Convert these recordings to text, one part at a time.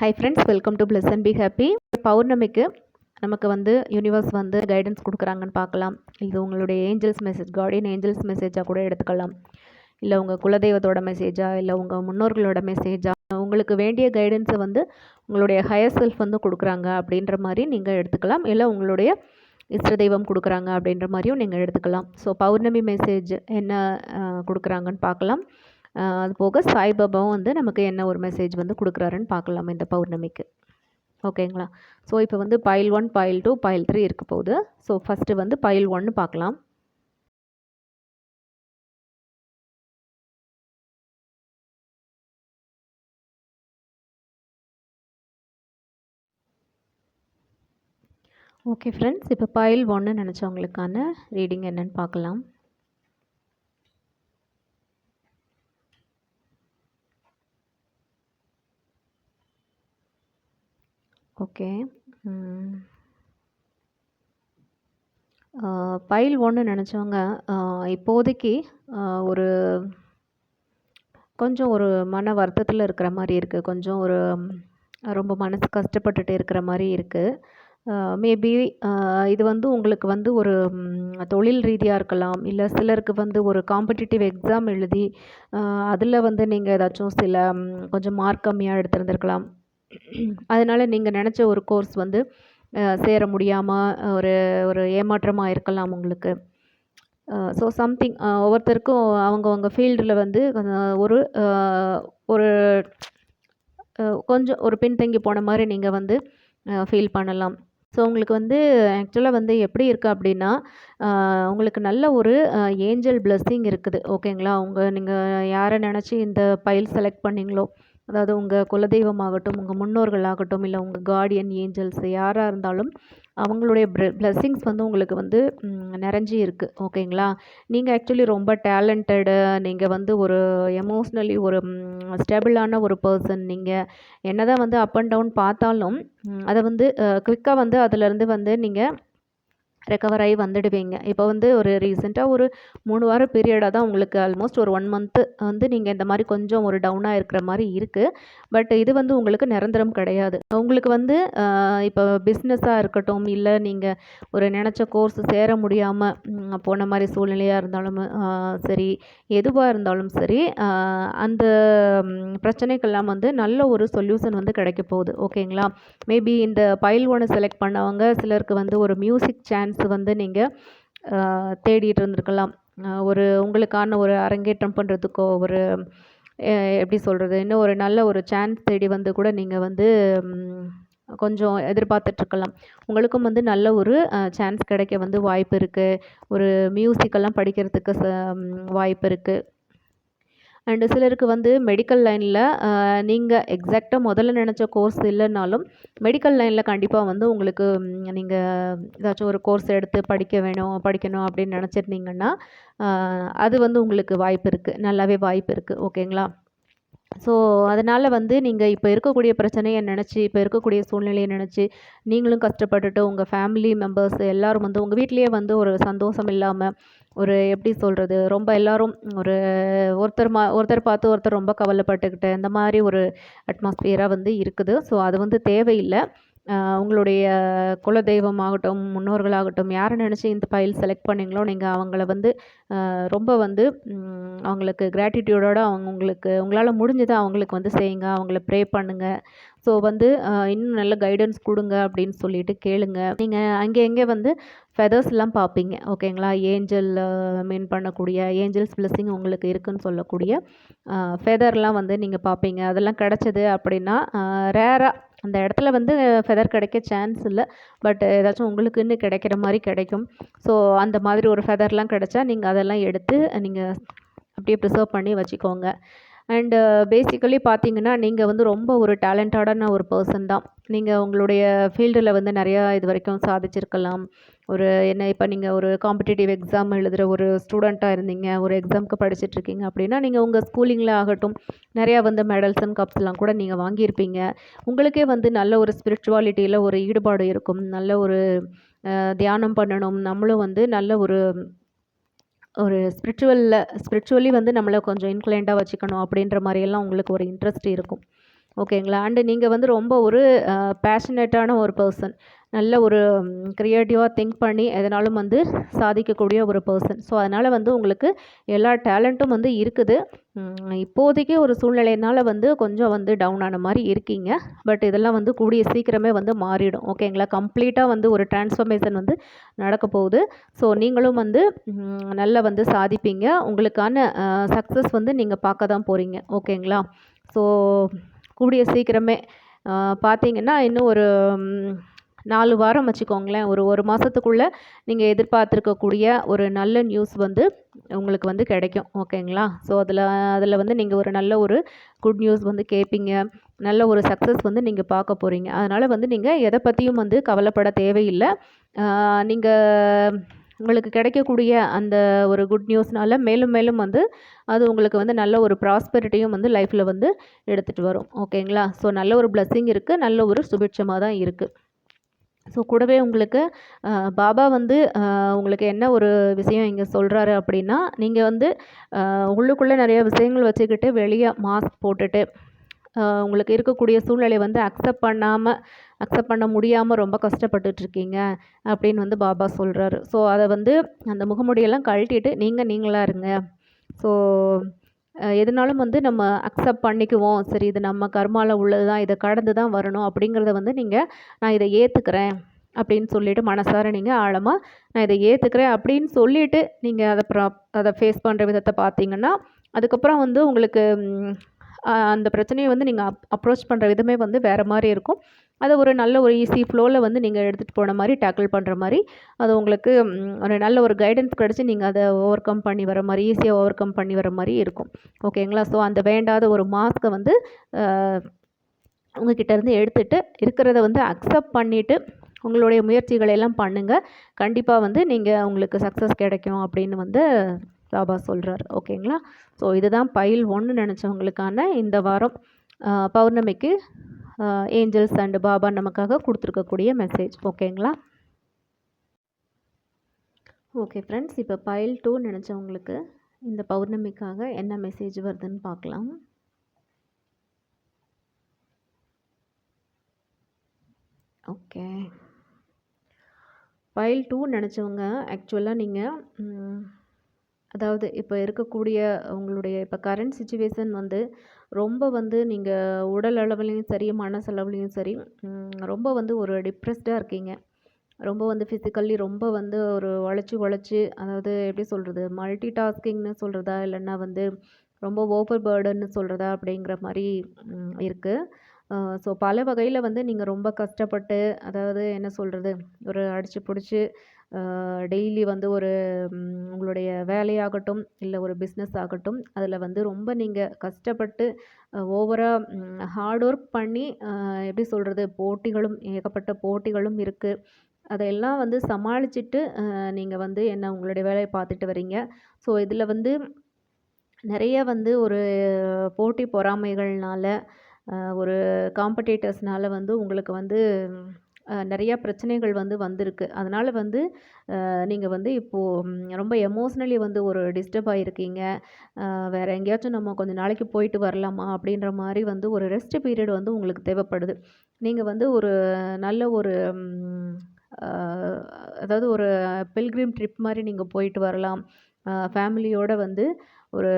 Hi friends welcome to plus and B happy பௌர்ணமிக்கு நமக்கு வந்து யூனிவர்ஸ் வந்து கைடன்ஸ் கொடுக்குறாங்கன்னு பார்க்கலாம். இது உங்களுடைய ஏஞ்சல்ஸ் மெசேஜ் கார்டியன் ஏஞ்சல்ஸ் மெசேஜாக கூட எடுத்துக்கலாம். இல்லை உங்கள் குலதெய்வத்தோட மெசேஜா இல்லை உங்கள் முன்னோர்களோட மெசேஜா உங்களுக்கு வேண்டிய கைடன்ஸை வந்து உங்களுடைய ஹையர் செல்ஃப் வந்து கொடுக்குறாங்க அப்படின்ற மாதிரி நீங்கள் எடுத்துக்கலாம். இல்லை உங்களுடைய இஷ்ட தெய்வம் கொடுக்குறாங்க அப்படின்ற மாதிரியும் நீங்கள் எடுத்துக்கலாம். ஸோ பௌர்ணமி மெசேஜ் என்ன கொடுக்குறாங்கன்னு பார்க்கலாம். அது போக சாய்பாபாவும் வந்து நமக்கு என்ன ஒரு மெசேஜ் வந்து கொடுக்குறாருன்னு பார்க்கலாம் இந்த பௌர்ணமிக்கு. ஓகேங்களா? ஸோ இப்போ வந்து file one file two file three இருக்க போகுது. ஸோ ஃபஸ்ட்டு வந்து பைல் ஒன்று பார்க்கலாம் ஓகே ஃப்ரெண்ட்ஸ் இப்போ பைல் ஒன்று நினச்சவங்களுக்கான ரீடிங் என்னன்னு பார்க்கலாம் ஓகே. பைல் ஒன்று நினச்சவங்க இப்போதைக்கு ஒரு கொஞ்சம் ஒரு மன வருத்தத்தில் இருக்கிற மாதிரி இருக்குது கொஞ்சம் ஒரு ரொம்ப மனசு கஷ்டப்பட்டுட்டு இருக்கிற மாதிரி இருக்குது மேபி இது வந்து உங்களுக்கு வந்து ஒரு தொழில் ரீதியாக இருக்கலாம். இல்லை சிலருக்கு வந்து ஒரு காம்படிட்டிவ் எக்ஸாம் எழுதி அதில் வந்து நீங்கள் ஏதாச்சும் சில கொஞ்சம் மார்க் கம்மியாக எடுத்திருந்திருக்கலாம். அதனால் நீங்கள் நினச்ச ஒரு கோர்ஸ் வந்து சேர முடியாமல் ஒரு ஒரு ஏமாற்றமாக இருக்கலாம் உங்களுக்கு. ஸோ சம்திங் ஒவ்வொருத்தருக்கும் அவங்கவுங்க ஃபீல்டில் வந்து ஒரு ஒரு கொஞ்சம் ஒரு பின்தங்கி போன மாதிரி நீங்கள் வந்து ஃபீல் பண்ணலாம். ஸோ உங்களுக்கு வந்து ஆக்சுவலாக வந்து எப்படி இருக்குது அப்படின்னா உங்களுக்கு நல்ல ஒரு ஏஞ்சல் பிளஸ்ஸிங் இருக்குது. ஓகேங்களா உங்கள் நீங்கள் யாரை நினச்சி இந்த பைல் செலக்ட் பண்ணீங்களோ அதாவது உங்கள் குலதெய்வமாகட்டும் உங்கள் முன்னோர்களாகட்டும் இல்லை உங்கள் கார்டியன் ஏஞ்சல்ஸ் யாராக இருந்தாலும் அவங்களுடைய blessings வந்து உங்களுக்கு வந்து நிறைஞ்சி இருக்குது ஓகேங்களா? நீங்கள் ஆக்சுவலி ரொம்ப டேலண்டடு நீங்கள் வந்து ஒரு எமோஷ்னலி ஒரு ஸ்டேபிளான ஒரு பர்சன் நீங்கள் என்ன தான் வந்து அப் அண்ட் டவுன் பார்த்தாலும் அதை வந்து குவிக்காக வந்து அதுலேருந்து வந்து நீங்கள் ரெக்கவர் ஆகி வந்துடுவீங்க. இப்போ வந்து ஒரு ரீசெண்டாக ஒரு மூணு வாரம் பீரியடாக தான் உங்களுக்கு ஆல்மோஸ்ட் ஒரு ஒன் மந்த்து வந்து நீங்கள் இந்த மாதிரி கொஞ்சம் ஒரு டவுனாக இருக்கிற மாதிரி இருக்குது பட் இது வந்து உங்களுக்கு நிரந்தரம் கிடையாது. உங்களுக்கு வந்து இப்போ பிஸ்னஸாக இருக்கட்டும் இல்லை நீங்கள் ஒரு நினச்ச கோர்ஸ் சேர முடியாமல் போன மாதிரி சூழ்நிலையாக இருந்தாலும் சரி எதுவாக இருந்தாலும் சரி அந்த பிரச்சனைக்கெல்லாம் வந்து நல்ல ஒரு சொல்யூஷன் வந்து கிடைக்க போகுது. ஓகேங்களா மேபி இந்த பைல் ஒன்று செலக்ட் பண்ணவங்க சிலருக்கு வந்து ஒரு மியூசிக் சான்ஸ் வந்து நீங்கள் தேடிட்டு இருந்திருக்கலாம். ஒரு உங்களுக்கான ஒரு அரங்கேற்றம் பண்ணுறதுக்கோ ஒரு எப்படி சொல்கிறது இன்னும் ஒரு நல்ல ஒரு சான்ஸ் தேடி வந்து கூட நீங்கள் வந்து கொஞ்சம் எதிர்பார்த்துட்ருக்கலாம் உங்களுக்கும் வந்து நல்ல ஒரு சான்ஸ் கிடைக்க வந்து வாய்ப்பு இருக்குது ஒரு மியூசிக்கெல்லாம் படிக்கிறதுக்கு ச வாய்ப்பு இருக்குது அண்டு சிலருக்கு வந்து மெடிக்கல் லைனில் நீங்கள் எக்ஸாக்டாக முதல்ல நினச்ச கோர்ஸ் இல்லைனாலும் மெடிக்கல் லைனில் கண்டிப்பாக வந்து உங்களுக்கு நீங்கள் ஏதாச்சும் ஒரு கோர்ஸ் எடுத்து படிக்க வேணும் படிக்கணும் அப்படின்னு நினச்சிருந்தீங்கன்னா அது வந்து உங்களுக்கு வாய்ப்பு இருக்குது நல்லாவே வாய்ப்பு இருக்குது ஓகேங்களா? ஸோ அதனால் வந்து நீங்கள் இப்போ இருக்கக்கூடிய பிரச்சனையை நினச்சி இப்போ இருக்கக்கூடிய சூழ்நிலையை நினச்சி நீங்களும் கஷ்டப்பட்டுட்டு உங்கள் ஃபேமிலி மெம்பர்ஸ் எல்லோரும் வந்து உங்கள் வீட்லேயே வந்து ஒரு சந்தோஷம் இல்லாமல் ஒரு எப்படி சொல்கிறது ரொம்ப எல்லாரும் ஒரு ஒருத்தர் மா ஒருத்தர் பார்த்து ஒருத்தர் ரொம்ப கவலைப்பட்டுக்கிட்டு இந்த மாதிரி ஒரு அட்மாஸ்பியராக வந்து இருக்குது. ஸோ அது வந்து தேவையில்லை. ஆஹ் உங்களுடைய குலதெய்வமாகட்டும் முன்னோர்களாகட்டும் யாரை நினச்சி இந்த ஃபைல் செலக்ட் பண்ணிங்களோ நீங்கள் அவங்கள வந்து ரொம்ப வந்து அவங்களுக்கு கிராட்டிடியூடோடு அவங்க உங்களுக்கு உங்களால் முடிஞ்சதை அவங்களுக்கு வந்து செய்யுங்க. அவங்கள ப்ரே பண்ணுங்கள் ஸோ வந்து இன்னும் நல்ல கைடன்ஸ் கொடுங்க அப்படின்னு சொல்லிட்டு கேளுங்க. நீங்கள் அங்கே எங்கே வந்து ஃபெதர்ஸ்லாம் பார்ப்பீங்க ஓகேங்களா ஏஞ்சல் மீன் பண்ணக்கூடிய ஏஞ்சல்ஸ் பிளஸ்ஸிங் உங்களுக்கு இருக்குன்னு சொல்லக்கூடிய ஃபெதர்லாம் வந்து நீங்கள் பார்ப்பீங்க அதெல்லாம் கிடச்சிது அப்படின்னா ரேராக அந்த இடத்துல வந்து ஃபெதர் கிடைக்க சான்ஸ் இல்லை. பட் ஏதாச்சும் உங்களுக்குன்னு கிடைக்கிற மாதிரி கிடைக்கும். ஸோ அந்த மாதிரி ஒரு ஃபெதர்லாம் கிடைச்சா நீங்கள் அதெல்லாம் எடுத்து நீங்கள் அப்படியே ப்ரிசர்வ் பண்ணி வச்சுக்கோங்க. அண்டு பேசிக்கலி uh, பார்த்தீங்கன்னா நீங்கள் வந்து ரொம்ப ஒரு டேலண்டடான ஒரு பர்சன் தான். நீங்கள் உங்களுடைய ஃபீல்டில் வந்து நிறையா இது வரைக்கும் சாதிச்சிருக்கலாம். ஒரு என்ன இப்போ நீங்கள் ஒரு காம்படிட்டிவ் எக்ஸாம் எழுதுகிற ஒரு ஸ்டூடெண்ட்டாக இருந்தீங்க ஒரு எக்ஸாமுக்கு படிச்சுட்ருக்கீங்க அப்படின்னா நீங்கள் உங்கள் ஸ்கூலிங்கில் ஆகட்டும் நிறையா வந்து மெடல்ஸ் அண்ட் கப்ஸ்லாம் கூட நீங்கள் வாங்கியிருப்பீங்க. உங்களுக்கே வந்து நல்ல ஒரு ஸ்பிரிச்சுவாலிட்டியில் ஒரு ஈடுபாடு இருக்கும். நல்ல ஒரு தியானம் பண்ணணும். நம்மளும் வந்து நல்ல ஒரு ஒரு ஸ்பிரிச்சுவலில் ஸ்பிரிச்சுவலி வந்து நம்மளை கொஞ்சம் இன்க்ளைண்டாக வச்சுக்கணும் அப்படின்ற மாதிரியெல்லாம் உங்களுக்கு ஒரு இன்ட்ரெஸ்ட் இருக்கும். ஓகேங்களா அண்டு நீங்கள் வந்து ரொம்ப ஒரு பேஷனேட்டான ஒரு பர்சன் நல்ல ஒரு க்ரியேட்டிவாக திங்க் பண்ணி எதனாலும் வந்து சாதிக்கக்கூடிய ஒரு பர்சன் ஸோ அதனால் வந்து உங்களுக்கு எல்லா டேலண்ட்டும் வந்து இருக்குது. இப்போதைக்கு ஒரு சூழ்நிலையினால் வந்து கொஞ்சம் வந்து டவுன் ஆன மாதிரி இருக்கீங்க. பட் இதெல்லாம் வந்து கூடிய சீக்கிரமே வந்து மாறிடும். ஓகேங்களா கம்ப்ளீட்டாக வந்து ஒரு டிரான்ஸ்ஃபர்மேஷன் வந்து நடக்க போகுது. ஸோ நீங்களும் வந்து நல்லா வந்து சாதிப்பீங்க. உங்களுக்கான சக்ஸஸ் வந்து நீங்கள் பார்க்க தான் போகிறீங்க ஓகேங்களா ஸோ கூடிய சீக்கிரமே பார்த்தீங்கன்னா இன்னும் ஒரு நாலு வாரம் வச்சுக்கோங்களேன். ஒரு ஒரு மாதத்துக்குள்ளே நீங்கள் எதிர்பார்த்துருக்கக்கூடிய ஒரு நல்ல நியூஸ் வந்து உங்களுக்கு வந்து கிடைக்கும். ஓகேங்களா? ஸோ அதில் அதில் வந்து நீங்கள் ஒரு நல்ல ஒரு குட் நியூஸ் வந்து கேட்பீங்க நல்ல ஒரு சக்ஸஸ் வந்து நீங்கள் பார்க்க போகிறீங்க அதனால் வந்து நீங்கள் எதை பற்றியும் வந்து கவலைப்பட தேவையில்லை. நீங்கள் உங்களுக்கு கிடைக்கக்கூடிய அந்த ஒரு குட் நியூஸ்னால மேலும் மேலும் வந்து அது உங்களுக்கு வந்து நல்ல ஒரு ப்ராஸ்பெரிட்டியும் வந்து லைஃப்பில் வந்து எடுத்துகிட்டு வரும். ஓகேங்களா? ஸோ நல்ல ஒரு பிளஸ்ஸிங் இருக்குது நல்ல ஒரு சுபிட்சமாக தான் இருக்குது ஸோ கூடவே உங்களுக்கு பாபா வந்து உங்களுக்கு என்ன ஒரு விஷயம் இங்கே சொல்கிறாரு அப்படின்னா நீங்கள் வந்து உள்ளுக்குள்ளே நிறைய விஷயங்கள் வச்சுக்கிட்டு வெளியே மாஸ்க் போட்டுட்டு உங்களுக்கு இருக்கக்கூடிய சூழ்நிலையை வந்து அக்செப்ட் பண்ணாமல் அக்செப்ட் பண்ண முடியாமல் ரொம்ப கஷ்டப்பட்டுட்ருக்கீங்க அப்படின்னு வந்து பாபா சொல்கிறாரு ஸோ அதை வந்து அந்த முகமுடியெல்லாம் கழட்டிட்டு நீங்கள் நீங்களாக இருங்க. ஸோ எதுனாலும் வந்து நம்ம அக்செப்ட் பண்ணிக்குவோம். சரி இது நம்ம கர்மாவில் உள்ளது தான் இதை கடந்து தான் வரணும் அப்படிங்கிறத வந்து நீங்கள் நான் இதை ஏற்றுக்கிறேன் அப்படின்னு சொல்லிவிட்டு மனசார நீங்கள் ஆழமாக நான் இதை ஏற்றுக்கிறேன் அப்படின்னு சொல்லிவிட்டு நீங்கள் அதை ப்ரா அதை ஃபேஸ் பண்ணுற விதத்தை பார்த்தீங்கன்னா அதுக்கப்புறம் வந்து உங்களுக்கு அந்த பிரச்சனையை வந்து நீங்கள் அப் அப்ரோச் பண்ணுற விதமே வந்து வேறு மாதிரி இருக்கும். அதை ஒரு நல்ல ஒரு ஈஸி ஃப்ளோவில் வந்து நீங்கள் எடுத்துகிட்டு போன மாதிரி டேக்கிள் பண்ணுற மாதிரி அது உங்களுக்கு ஒரு நல்ல ஒரு கைடன்ஸ் கிடச்சி நீங்கள் அதை ஓவர் கம் பண்ணி வர மாதிரி ஈஸியாக ஓவர் கம் பண்ணி வர மாதிரி இருக்கும். ஓகேங்களா ஸோ அந்த வேண்டாத ஒரு மாஸ்க்கை வந்து உங்ககிட்ட இருந்து எடுத்துகிட்டு இருக்கிறத வந்து அக்செப்ட் பண்ணிவிட்டு உங்களுடைய முயற்சிகளை எல்லாம் பண்ணுங்கள் கண்டிப்பாக வந்து நீங்கள் உங்களுக்கு சக்ஸஸ் கிடைக்கும் அப்படின்னு வந்து பாபா சொல்கிறார் ஓகேங்களா? ஸோ இதுதான் பயில் ஒன்று நினச்சவங்களுக்கான இந்த வாரம் பௌர்ணமிக்கு ஏஞ்சல்ஸ் அண்டு பாபா நமக்காக கொடுத்துருக்கக்கூடிய மெசேஜ் ஓகேங்களா? ஓகே ஃப்ரெண்ட்ஸ் இப்போ பயில் டூ நினச்சவங்களுக்கு இந்த பௌர்ணமிக்காக என்ன மெசேஜ் வருதுன்னு பார்க்கலாம். ஓகே பயில் டூ நினச்சவங்க ஆக்சுவலாக நீங்கள் அதாவது இப்போ இருக்கக்கூடிய உங்களுடைய இப்போ கரண்ட் சுச்சுவேஷன் வந்து ரொம்ப வந்து நீங்கள் உடல் அளவுலேயும் சரி மனசளவுலேயும் சரி ரொம்ப வந்து ஒரு டிப்ரெஸ்டாக இருக்கீங்க. ரொம்ப வந்து ஃபிசிக்கல்லி ரொம்ப வந்து ஒரு உழைச்சி உழைச்சி அதாவது எப்படி சொல்கிறது மல்டி டாஸ்கிங்னு சொல்கிறதா இல்லைன்னா வந்து ரொம்ப ஓவர் பேர்டுன்னு சொல்கிறதா அப்படிங்கிற மாதிரி இருக்குது ஸோ பல வகையில் வந்து நீங்கள் ரொம்ப கஷ்டப்பட்டு அதாவது என்ன சொல்கிறது ஒரு அடித்து பிடிச்சி டெய்லி வந்து ஒரு உங்களுடைய வேலையாகட்டும் இல்லை ஒரு பிஸ்னஸ் ஆகட்டும் அதில் வந்து ரொம்ப நீங்கள் கஷ்டப்பட்டு ஓவராக ஹார்ட் ஒர்க் பண்ணி எப்படி சொல்கிறது போட்டிகளும் ஏகப்பட்ட போட்டிகளும் இருக்குது அதையெல்லாம் வந்து சமாளிச்சுட்டு நீங்கள் வந்து என்ன உங்களுடைய வேலையை பார்த்துட்டு வரீங்க ஸோ இதில் வந்து நிறைய வந்து ஒரு போட்டி பொறாமைகள்னால ஒரு காம்படேட்டர்ஸ்னால் வந்து உங்களுக்கு வந்து நிறையா பிரச்சனைகள் வந்து வந்திருக்கு. அதனால் வந்து நீங்கள் வந்து இப்போது ரொம்ப எமோஷ்னலி வந்து ஒரு டிஸ்டர்ப் ஆகிருக்கீங்க வேறு எங்கேயாச்சும் நம்ம கொஞ்சம் நாளைக்கு போயிட்டு வரலாமா? அப்படின்ற மாதிரி வந்து ஒரு ரெஸ்ட் பீரியட் வந்து உங்களுக்கு தேவைப்படுது. நீங்கள் வந்து ஒரு நல்ல ஒரு அதாவது ஒரு பில்கிரிம் ட்ரிப் மாதிரி நீங்கள் போயிட்டு வரலாம். ஃபேமிலியோடு வந்து ஒரு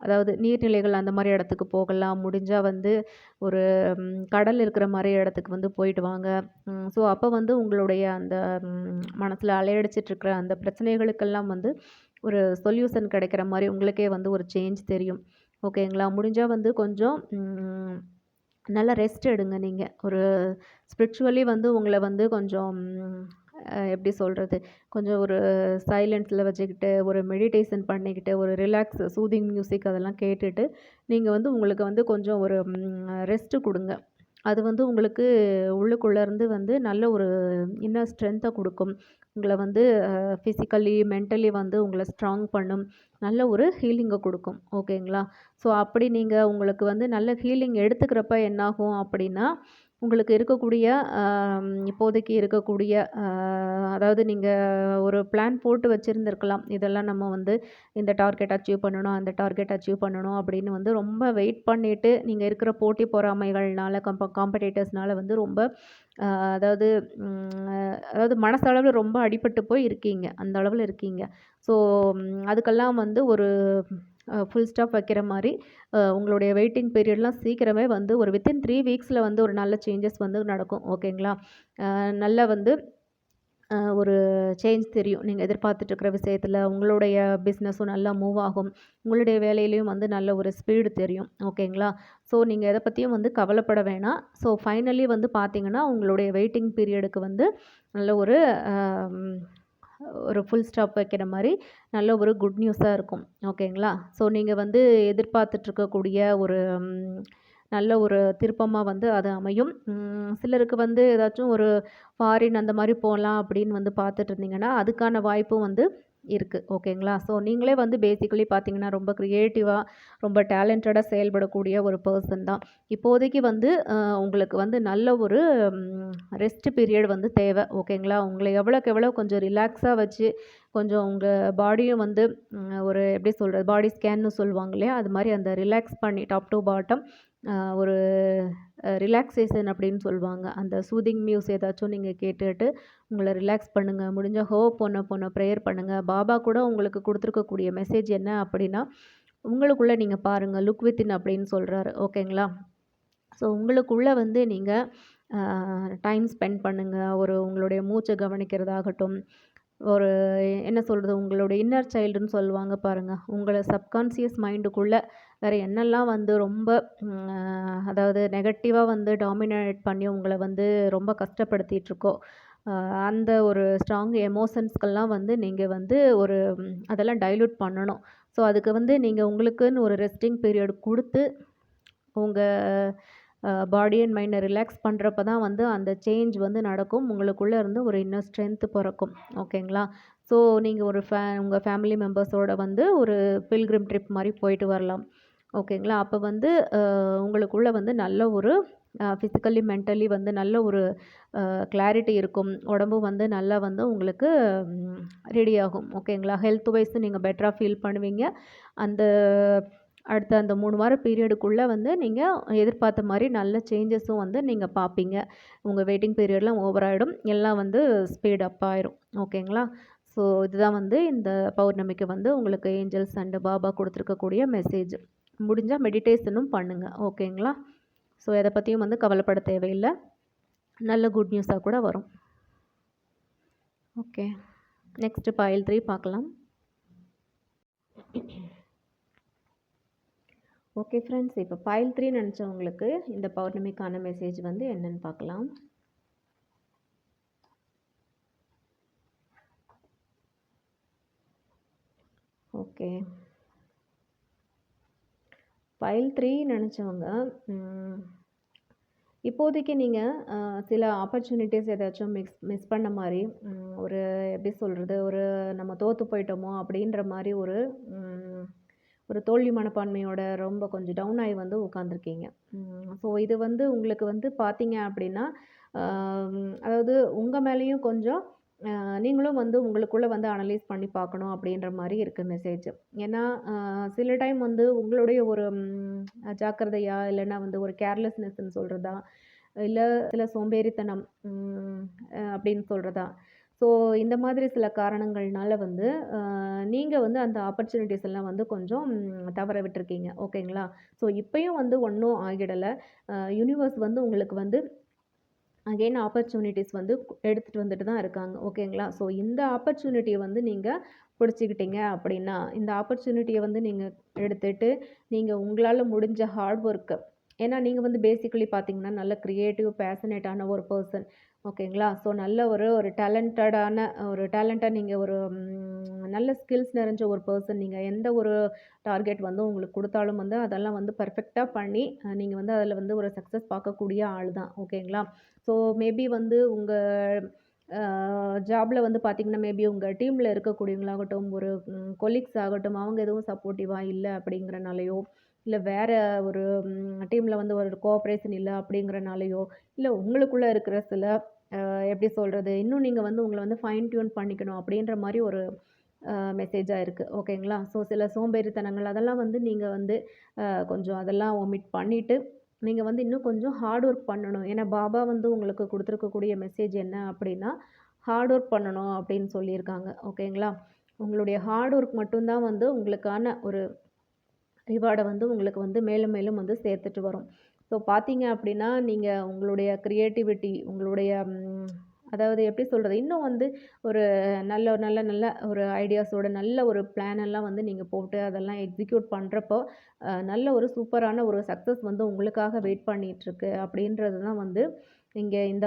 அதாவது நீர்நிலைகள் அந்த மாதிரி இடத்துக்கு போகலாம். முடிஞ்சால் வந்து ஒரு கடல் இருக்கிற மாதிரி இடத்துக்கு வந்து போயிட்டு வாங்க. ஸோ அப்போ வந்து உங்களுடைய அந்த மனசில் அலையடிச்சிட்ருக்கிற அந்த பிரச்சனைகளுக்கெல்லாம் வந்து ஒரு சொல்யூஷன் கிடைக்கிற மாதிரி உங்களுக்கே வந்து ஒரு சேஞ்ச் தெரியும். ஓகேங்களா? முடிஞ்சால் வந்து கொஞ்சம் நல்லா ரெஸ்ட் எடுங்க நீங்கள் ஒரு ஸ்பிரிச்சுவலி வந்து உங்களை வந்து கொஞ்சம் எப்படி சொல்கிறது கொஞ்சம் ஒரு சைலன்ஸில் வச்சுக்கிட்டு ஒரு மெடிடேஷன் பண்ணிக்கிட்டு ஒரு ரிலாக்ஸ் சூதிங் மியூசிக் அதெல்லாம் கேட்டுட்டு நீங்கள் வந்து உங்களுக்கு வந்து கொஞ்சம் ஒரு ரெஸ்ட்டு கொடுங்க. அது வந்து உங்களுக்கு உள்ளுக்குள்ளேருந்து வந்து நல்ல ஒரு இன்னர் ஸ்ட்ரென்த்தை கொடுக்கும். உங்களை வந்து ஃபிசிக்கலி மென்டலி வந்து உங்களை ஸ்ட்ராங் பண்ணும். நல்ல ஒரு ஹீலிங்கை கொடுக்கும். ஓகேங்களா? ஸோ அப்படி நீங்கள் உங்களுக்கு வந்து நல்ல ஹீலிங் எடுத்துக்கிறப்ப என்னாகும் அப்படின்னா உங்களுக்கு இருக்கக்கூடிய இப்போதைக்கு இருக்கக்கூடிய அதாவது நீங்கள் ஒரு பிளான் போட்டு வச்சுருந்துருக்கலாம். இதெல்லாம் நம்ம வந்து இந்த டார்கெட் அச்சீவ் பண்ணணும் அந்த டார்கெட் அச்சீவ் பண்ணணும் அப்படின்னு வந்து ரொம்ப வெயிட் பண்ணிவிட்டு நீங்கள் இருக்கிற போட்டி பொறாமைகள்னால கம்ப காம்படேட்டர்ஸ்னால வந்து ரொம்ப அதாவது அதாவது மனசளவில் ரொம்ப அடிபட்டு போய் இருக்கீங்க. அந்த அளவில் இருக்கீங்க. ஸோ அதுக்கெல்லாம் வந்து ஒரு ஃபுல் ஸ்டாப் வைக்கிற மாதிரி உங்களுடைய வெயிட்டிங் பீரியட்லாம் சீக்கிரமே வந்து ஒரு வித்தின் த்ரீ வீக்ஸில் வந்து ஒரு நல்ல சேஞ்சஸ் வந்து நடக்கும். ஓகேங்களா நல்லா வந்து ஒரு சேஞ்ச் தெரியும். நீங்கள் எதிர்பார்த்துட்ருக்கிற விஷயத்தில் உங்களுடைய பிஸ்னஸும் நல்லா மூவ் ஆகும். உங்களுடைய வேலையிலையும் வந்து நல்ல ஒரு ஸ்பீடு தெரியும். ஓகேங்களா ஸோ நீங்கள் எதை பற்றியும் வந்து கவலைப்பட வேணாம். ஸோ ஃபைனலி வந்து பார்த்தீங்கன்னா உங்களுடைய வெயிட்டிங் பீரியடுக்கு வந்து நல்ல ஒரு ஒரு ஃபுல் ஸ்டாப் வைக்கிற மாதிரி நல்ல ஒரு குட் நியூஸாக இருக்கும். ஓகேங்களா ஸோ நீங்கள் வந்து எதிர்பார்த்துட்ருக்கக்கூடிய ஒரு நல்ல ஒரு திருப்பமாக வந்து அது அமையும். சிலருக்கு வந்து ஏதாச்சும் ஒரு ஃபாரின் அந்த மாதிரி போகலாம் அப்படின்னு வந்து பார்த்துட்டு இருந்தீங்கன்னா அதுக்கான வாய்ப்பும் வந்து இருக்குது ஓகேங்களா? ஸோ நீங்களே வந்து பேசிக்கலி பார்த்தீங்கன்னா ரொம்ப க்ரியேட்டிவாக ரொம்ப டேலண்டடாக செயல்படக்கூடிய ஒரு பர்சன் தான். இப்போதைக்கு வந்து உங்களுக்கு வந்து நல்ல ஒரு ரெஸ்ட் பீரியட் வந்து தேவை. ஓகேங்களா? உங்களை எவ்வளோக்கு எவ்வளோ கொஞ்சம் ரிலாக்ஸாக வச்சு கொஞ்சம் உங்கள் பாடியும் வந்து ஒரு எப்படி சொல்கிறது பாடி ஸ்கேன்னு சொல்லுவாங்க இல்லையா? அது மாதிரி அந்த ரிலாக்ஸ் பண்ணி டாப் டு பாட்டம் ஒரு ரிலாக்ஸேஷன் அப்படின்னு சொல்லுவாங்க. அந்த சூதிங் மியூஸ் ஏதாச்சும் நீங்கள் கேட்டுட்டு உங்களை ரிலாக்ஸ் பண்ணுங்கள் முடிஞ்ச ஹோ பொண்ண பொண்ண ப்ரேயர் பண்ணுங்கள் பாபா கூட உங்களுக்கு கொடுத்துருக்கக்கூடிய மெசேஜ் என்ன அப்படின்னா உங்களுக்குள்ளே நீங்கள் பாருங்கள் லுக் வித்தின் அப்படின்னு சொல்கிறாரு ஓகேங்களா? ஸோ உங்களுக்குள்ளே வந்து நீங்கள் டைம் ஸ்பெண்ட் பண்ணுங்கள் ஒரு உங்களுடைய மூச்சை கவனிக்கிறதாகட்டும் ஒரு என்ன சொல்கிறது உங்களுடைய இன்னர் சைல்டுன்னு சொல்லுவாங்க பாருங்கள் உங்களை சப்கான்சியஸ் மைண்டுக்குள்ளே வேறு என்னெல்லாம் வந்து ரொம்ப அதாவது நெகட்டிவாக வந்து டாமினேட் பண்ணி உங்களை வந்து ரொம்ப கஷ்டப்படுத்திகிட்ருக்கோ அந்த ஒரு ஸ்ட்ராங் எமோஷன்ஸ்க்கெல்லாம் வந்து நீங்கள் வந்து ஒரு அதெல்லாம் டைல்யூட் பண்ணணும். ஸோ அதுக்கு வந்து நீங்கள் உங்களுக்குன்னு ஒரு ரெஸ்டிங் பீரியட் கொடுத்து உங்கள் பாடி அண்ட் மைண்டை ரிலாக்ஸ் பண்ணுறப்ப தான் வந்து அந்த சேஞ்ச் வந்து நடக்கும். உங்களுக்குள்ளே இருந்து ஒரு இன்னர் ஸ்ட்ரென்த்து பிறக்கும். ஓகேங்களா? ஸோ நீங்கள் ஒரு ஃபே உங்கள் ஃபேமிலி மெம்பர்ஸோட வந்து ஒரு பில்கிரிம் ட்ரிப் மாதிரி போயிட்டு வரலாம். ஓகேங்களா? அப்போ வந்து உங்களுக்குள்ளே வந்து நல்ல ஒரு ஃபிசிக்கலி மென்டலி வந்து நல்ல ஒரு கிளாரிட்டி இருக்கும். உடம்பு வந்து நல்லா வந்து உங்களுக்கு ரெடி ஆகும். ஓகேங்களா? ஹெல்த் வைஸ் நீங்கள் பெட்டராக ஃபீல் பண்ணுவீங்க. அந்த அடுத்த அந்த மூணு வார பீரியடுக்குள்ளே வந்து நீங்கள் எதிர்பார்த்த மாதிரி நல்ல சேஞ்சஸும் வந்து நீங்கள் பார்ப்பீங்க உங்கள் வெயிட்டிங் பீரியட்லாம் ஓவர் ஆகிடும் எல்லாம் வந்து ஸ்பீட் அப் ஆயிரும். ஓகேங்களா ஸோ இதுதான் வந்து இந்த பௌர்ணமிக்கு வந்து உங்களுக்கு ஏஞ்சல்ஸ் அண்டு பாபா கொடுத்துருக்கக்கூடிய மெசேஜ் முடிஞ்சால் மெடிடேஷனும் பண்ணுங்கள் ஓகேங்களா ஸோ எதை பற்றியும் வந்து கவலைப்பட தேவையில்லை. நல்ல குட் நியூஸாக கூட வரும். ஓகே நெக்ஸ்ட்டு பாயில் த்ரீ பார்க்கலாம். ஓகே ஃப்ரெண்ட்ஸ் இப்போ பைல் த்ரீ நினச்சவங்களுக்கு இந்த பௌர்ணமிக்கான மெசேஜ் வந்து என்னென்னு பார்க்கலாம். ஓகே பைல் த்ரீ நினச்சவங்க இப்போதைக்கு நீங்கள் சில ஆப்பர்ச்சுனிட்டிஸ் ஏதாச்சும் மிக்ஸ் மிஸ் பண்ண மாதிரி ஒரு எப்படி சொல்கிறது ஒரு நம்ம தோற்று போயிட்டோமோ அப்படின்ற மாதிரி ஒரு ஒரு தோல்வி மனப்பான்மையோட ரொம்ப கொஞ்சம் டவுன் ஆகி வந்து உட்காந்துருக்கீங்க ஸோ இது வந்து உங்களுக்கு வந்து பார்த்தீங்க அப்படின்னா அதாவது உங்கள் மேலேயும் கொஞ்சம் நீங்களும் வந்து உங்களுக்குள்ளே வந்து அனலைஸ் பண்ணி பார்க்கணும் அப்படின்ற மாதிரி இருக்குது மெசேஜ் ஏன்னா சில டைம் வந்து உங்களுடைய ஒரு ஜாக்கிரதையா இல்லைன்னா வந்து ஒரு கேர்லெஸ்னஸ்ன்னு சொல்கிறதா இல்லை சில சோம்பேறித்தனம் அப்படின்னு சொல்கிறதா ஸோ இந்த மாதிரி சில காரணங்கள்னால வந்து நீங்கள் வந்து அந்த ஆப்பர்ச்சுனிட்டிஸ் எல்லாம் வந்து கொஞ்சம் தவற விட்டுருக்கீங்க. ஓகேங்களா? ஸோ இப்போயும் வந்து ஒன்றும் ஆகிடலை. யூனிவர்ஸ் வந்து உங்களுக்கு வந்து அகெயின் ஆப்பர்ச்சுனிட்டிஸ் வந்து எடுத்துகிட்டு வந்துட்டு தான் இருக்காங்க. ஓகேங்களா? ஸோ இந்த ஆப்பர்ச்சுனிட்டியை வந்து நீங்கள் பிடிச்சிக்கிட்டீங்க அப்படின்னா இந்த ஆப்பர்ச்சுனிட்டியை வந்து நீங்கள் எடுத்துகிட்டு நீங்கள் உங்களால் முடிஞ்ச ஹார்ட் ஒர்க்கு ஏன்னா நீங்கள் வந்து பேசிக்கலி பார்த்தீங்கன்னா நல்ல க்ரியேட்டிவ் பேஷனேட்டான ஒரு பர்சன் ஓகேங்களா? ஸோ நல்ல ஒரு ஒரு டேலண்டடான ஒரு டேலண்ட்டாக நீங்கள் ஒரு நல்ல ஸ்கில்ஸ் நிறைஞ்ச ஒரு பர்சன் நீங்கள் எந்த ஒரு டார்கெட் வந்து உங்களுக்கு கொடுத்தாலும் வந்து அதெல்லாம் வந்து பர்ஃபெக்டாக பண்ணி நீங்கள் வந்து அதில் வந்து ஒரு சக்ஸஸ் பார்க்கக்கூடிய ஆள் தான். ஓகேங்களா? ஸோ மேபி வந்து உங்கள் ஜாபில் வந்து பார்த்திங்கன்னா மேபி உங்கள் டீமில் இருக்கக்கூடியவங்களாகட்டும் ஒரு கொலீக்ஸ் ஆகட்டும் அவங்க எதுவும் சப்போர்ட்டிவாக இல்லை அப்படிங்கிறனாலையோ இல்லை வேறு ஒரு டீமில் வந்து ஒரு கோஆப்ரேஷன் இல்லை அப்படிங்கிறனாலையோ இல்லை உங்களுக்குள்ளே இருக்கிற சில எப்படி சொல்கிறது இன்னும் நீங்கள் வந்து உங்களை வந்து ஃபைன் டியூன் பண்ணிக்கணும் அப்படின்ற மாதிரி ஒரு மெசேஜாக இருக்குது ஓகேங்களா ஸோ சில சோம்பேறித்தனங்கள் அதெல்லாம் வந்து நீங்கள் வந்து கொஞ்சம் அதெல்லாம் ஒமிட் பண்ணிவிட்டு நீங்கள் வந்து இன்னும் கொஞ்சம் ஹார்ட் ஒர்க் பண்ணணும். ஏன்னா பாபா வந்து உங்களுக்கு கொடுத்துருக்கக்கூடிய மெசேஜ் என்ன அப்படின்னா ஹார்ட் ஒர்க் பண்ணணும் அப்படின்னு சொல்லியிருக்காங்க. ஓகேங்களா உங்களுடைய ஹார்ட் ஒர்க் மட்டும்தான் வந்து உங்களுக்கான ஒரு ரிவார்டை வந்து உங்களுக்கு வந்து மேலும் மேலும் வந்து சேர்த்துட்டு வரும். ஸோ பார்த்தீங்க அப்படின்னா நீங்கள் உங்களுடைய க்ரியேட்டிவிட்டி உங்களுடைய அதாவது எப்படி சொல்கிறது இன்னும் வந்து ஒரு நல்ல நல்ல நல்ல ஒரு ஐடியாஸோட நல்ல ஒரு பிளான் எல்லாம் வந்து நீங்கள் போட்டு அதெல்லாம் எக்ஸிக்யூட் பண்ணுறப்போ நல்ல ஒரு சூப்பரான ஒரு சக்ஸஸ் வந்து உங்களுக்காக வெயிட் பண்ணிகிட்ருக்கு அப்படின்றது தான் வந்து இங்கே இந்த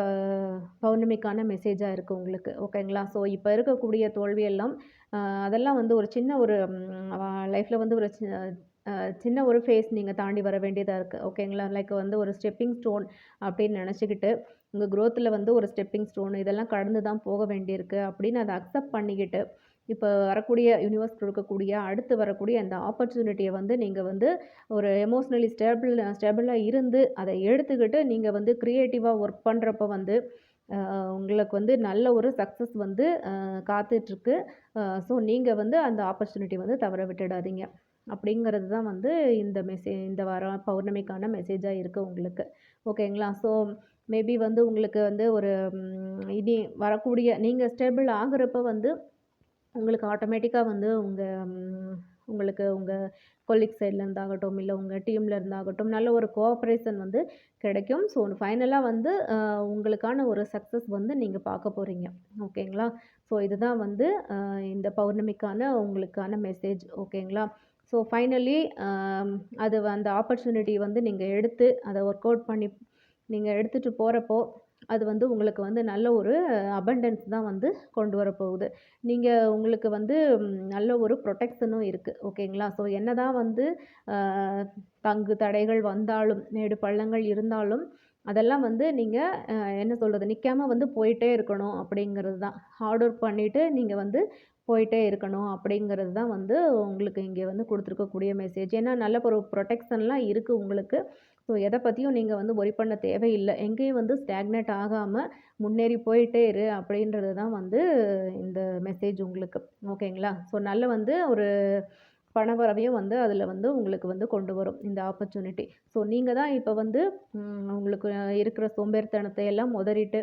பௌர்ணமிக்கான மெசேஜாக இருக்குது உங்களுக்கு. ஓகேங்களா ஸோ இப்போ இருக்கக்கூடிய தோல்வியெல்லாம் அதெல்லாம் வந்து ஒரு சின்ன ஒரு லைஃப்பில் வந்து ஒரு சின்ன ஒரு ஃபேஸ் நீங்கள் தாண்டி வர வேண்டியதாக இருக்குது ஓகேங்களா லைக் வந்து ஒரு ஸ்டெப்பிங் ஸ்டோன் அப்படின்னு நினச்சிக்கிட்டு உங்கள் க்ரோத்தில் வந்து ஒரு ஸ்டெப்பிங் ஸ்டோன் இதெல்லாம் கடந்து தான் போக வேண்டியிருக்கு அப்படின்னு அதை அக்செப்ட் பண்ணிக்கிட்டு இப்போ வரக்கூடிய யூனிவர்ஸ் கொடுக்கக்கூடிய அடுத்து வரக்கூடிய அந்த ஆப்பர்ச்சுனிட்டியை வந்து நீங்கள் வந்து ஒரு எமோஷ்னலி ஸ்டேபிள் ஸ்டேபிளாக இருந்து அதை எடுத்துக்கிட்டு நீங்கள் வந்து க்ரியேட்டிவாக ஒர்க் பண்ணுறப்ப வந்து உங்களுக்கு வந்து நல்ல ஒரு சக்ஸஸ் வந்து காத்துட்ருக்கு ஸோ நீங்கள் வந்து அந்த ஆப்பர்ச்சுனிட்டி வந்து தவற விட்டுடாதீங்க. அப்படிங்கிறது தான் வந்து இந்த மெசே இந்த வாரம் பௌர்ணமிக்கான மெசேஜாக இருக்குது உங்களுக்கு. ஓகேங்களா ஸோ மேபி வந்து உங்களுக்கு வந்து ஒரு இனி வரக்கூடிய நீங்கள் ஸ்டேபிள் ஆகிறப்ப வந்து உங்களுக்கு ஆட்டோமேட்டிக்காக வந்து உங்கள் உங்களுக்கு உங்கள் கொலீக் சைடில் இருந்தாகட்டும் இல்லை உங்கள் டீமில் இருந்தாகட்டும் நல்ல ஒரு கோஆப்ரேஷன் வந்து கிடைக்கும். ஸோ ஃபைனலாக வந்து உங்களுக்கான ஒரு சக்ஸஸ் வந்து நீங்கள் பார்க்க போகிறீங்க ஓகேங்களா ஸோ இதுதான் வந்து இந்த பௌர்ணமிக்கான உங்களுக்கான மெசேஜ் ஓகேங்களா ஸோ ஃபைனலி um, அது அந்த ஆப்பர்ச்சுனிட்டி வந்து நீங்கள் எடுத்து அதை ஒர்க் அவுட் பண்ணி நீங்கள் எடுத்துகிட்டு போகிறப்போ அது வந்து உங்களுக்கு வந்து நல்ல ஒரு அபண்டன்ஸ் தான் வந்து கொண்டு வரப்போகுது நீங்கள் உங்களுக்கு வந்து நல்ல ஒரு ப்ரொடெக்ஷனும் இருக்குது ஓகேங்களா ஸோ என்ன தான் வந்து தங்கு தடைகள் வந்தாலும் மேடு பள்ளங்கள் இருந்தாலும் அதெல்லாம் வந்து நீங்கள் என்ன சொல்கிறது நிற்காம வந்து போயிட்டே இருக்கணும் அப்படிங்கிறது தான். ஹார்ட் ஒர்க் பண்ணிவிட்டு நீங்கள் வந்து போயிட்டே இருக்கணும் அப்படிங்கிறது தான் வந்து உங்களுக்கு இங்கே வந்து கொடுத்துருக்கக்கூடிய மெசேஜ் ஏன்னா நல்ல ஒரு ப்ரொடெக்ஷன்லாம் இருக்குது உங்களுக்கு. ஸோ எதை பற்றியும் நீங்கள் வந்து ஒரி பண்ண தேவையில்லை. எங்கேயும் வந்து ஸ்டாக்னேட் ஆகாமல் முன்னேறி போயிட்டே இரு அப்படின்றது தான் வந்து இந்த மெசேஜ் உங்களுக்கு. ஓகேங்களா ஸோ நல்ல வந்து ஒரு பணவரவையும் வந்து அதில் வந்து உங்களுக்கு வந்து கொண்டு வரும் இந்த ஆப்பர்ச்சுனிட்டி ஸோ நீங்கள் தான் இப்போ வந்து உங்களுக்கு இருக்கிற சோம்பேறித்தனத்தை எல்லாம் உதறிட்டு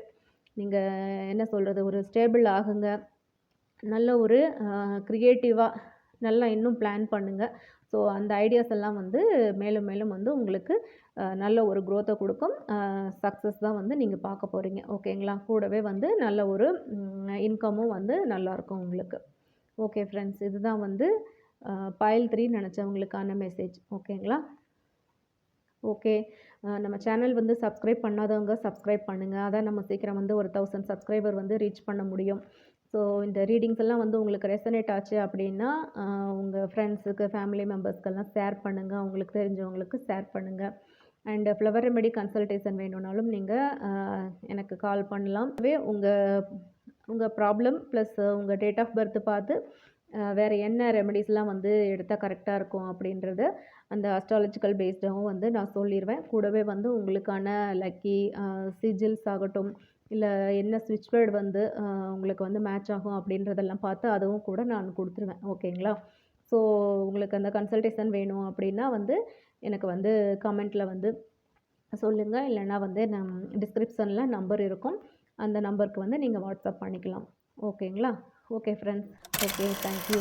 நீங்கள் என்ன சொல்கிறது ஒரு ஸ்டேபிள் ஆகுங்க. நல்ல ஒரு க்ரியேட்டிவாக நல்லா இன்னும் பிளான் பண்ணுங்கள் ஸோ அந்த ஐடியாஸ் எல்லாம் வந்து மேலும் மேலும் வந்து உங்களுக்கு நல்ல ஒரு க்ரோத்தை கொடுக்கும். சக்ஸஸ் தான் வந்து நீங்கள் பார்க்க போகிறீங்க ஓகேங்களா கூடவே வந்து நல்ல ஒரு இன்கமும் வந்து நல்லாயிருக்கும் உங்களுக்கு. ஓகே ஃப்ரெண்ட்ஸ் இதுதான் வந்து பயல் த்ரீ நினச்சவங்களுக்கான மெசேஜ் ஓகேங்களா ஓகே நம்ம சேனல் வந்து சப்ஸ்கிரைப் பண்ணாதவங்க சப்ஸ்கிரைப் பண்ணுங்கள் அதான் நம்ம சீக்கிரம் வந்து ஒரு தௌசண்ட் சப்ஸ்கிரைபர் வந்து ரீச் பண்ண முடியும். ஸோ இந்த ரீடிங்ஸ் எல்லாம் வந்து உங்களுக்கு ரெசனேட் ஆச்சு அப்படின்னா உங்கள் ஃப்ரெண்ட்ஸுக்கு ஃபேமிலி மெம்பர்ஸ்க்கெல்லாம் ஷேர் பண்ணுங்கள் அவங்களுக்கு தெரிஞ்சவங்களுக்கு ஷேர் பண்ணுங்கள் அண்டு ஃப்ளவர் ரெமெடி கன்சல்டேஷன் வேணும்னாலும் நீங்கள் எனக்கு கால் பண்ணலாம். உங்கள் உங்கள் ப்ராப்ளம் ப்ளஸ் உங்கள் டேட் ஆஃப் பர்த் பார்த்து வேறு என்ன ரெமெடிஸ்லாம் வந்து எடுத்தால் கரெக்டாக இருக்கும் அப்படின்றத அந்த அஸ்ட்ராலஜிக்கல் பேஸ்டாகவும் வந்து நான் சொல்லிடுவேன் கூடவே வந்து உங்களுக்கான லக்கி சிஜில்ஸ் ஆகட்டும் இல்லை என்ன ஸ்விட்ச் பேர்டு வந்து உங்களுக்கு வந்து மேட்ச் ஆகும் அப்படின்றதெல்லாம் பார்த்து அதுவும் கூட நான் கொடுத்துருவேன். ஓகேங்களா? ஸோ உங்களுக்கு அந்த கன்சல்டேஷன் வேணும் அப்படின்னா வந்து எனக்கு வந்து கமெண்ட்டில் வந்து சொல்லுங்கள் இல்லைன்னா வந்து நம் டிஸ்கிரிப்ஷனில் நம்பர் இருக்கும். அந்த நம்பருக்கு வந்து நீங்கள் வாட்ஸ்அப் பண்ணிக்கலாம். ஓகேங்களா? Okay friends okay thank you